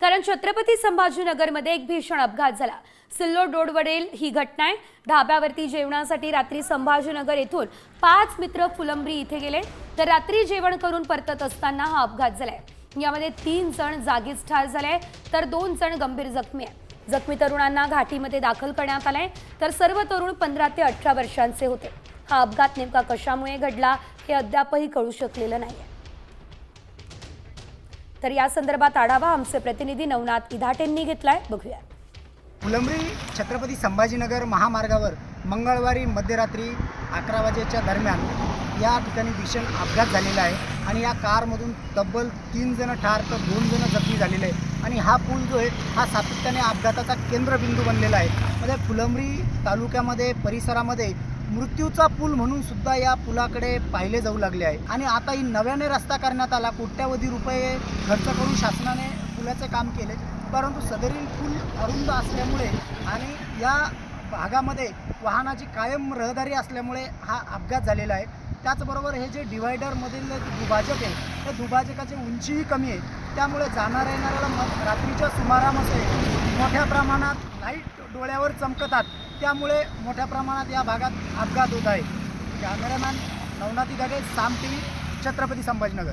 कारण छत्रपती संभाजीनगरमध्ये एक भीषण अपघात झाला. सिल्लोड रोडवरील ही घटना आहे. ढाब्यावरती जेवणासाठी रात्री संभाजीनगर येथून पाच मित्र फुलंब्री इथे गेले. तर रात्री जेवण करून परतत असताना हा अपघात झालाय. यामध्ये तीन जण जागीच ठार झाले. तर दोन जण गंभीर जखमी आहे जखमी तरुणांना घाटीमध्ये दाखल करण्यात आलंय. तर सर्व तरुण पंधरा ते अठरा वर्षांचे होते. हा अपघात नेमका कशामुळे घडला हे अद्यापही कळू शकलेलं नाही तर या संदर्भात आढावा आमचे प्रतिनिधी नवनाथ इधाटेंनी घेतलाय. बघूया. फुलंब्री छत्रपती संभाजीनगर महामार्गावर मंगळवारी मध्यरात्री अकरा वाजेच्या दरम्यान या ठिकाणी भीषण अपघात झालेला आहे आणि या कारमधून तब्बल तीन जण ठार तर दोन जण जखमी झालेले आहे आणि हा पूल जो आहे हा सातत्याने अपघाताचा केंद्रबिंदू बनलेला आहे. म्हणजे फुलंब्री तालुक्यामध्ये परिसरामध्ये मृत्यूचा पूल म्हणून सुद्धा या पुलाकडे पाहिले जाऊ लागले आहे. आणि आता ही नव्याने रस्ता करण्यात आला. कोट्यावधी रुपये खर्च करून शासनाने पुलाचे काम केले परंतु सदरील पूल अरुंद असल्यामुळे आणि या भागामध्ये वाहनाची कायम रहदारी असल्यामुळे हा अपघात झालेला आहे. त्याचबरोबर हे जे डिवायडरमधील दुभाजक आहे त्या दुभाजकाची उंचीही कमी आहे. त्यामुळे जाणाऱ्या येणाऱ्याला मग रात्रीच्या सुमारामध्ये मोठ्या प्रमाणात लाइट डोळ्यावर चमकतात. त्यामुळे मोठ्या प्रमाणात या भागात अपघात होत आहे. Cameraman Navnathi Gade Saam T V Chhatrapati Sambhajinagar.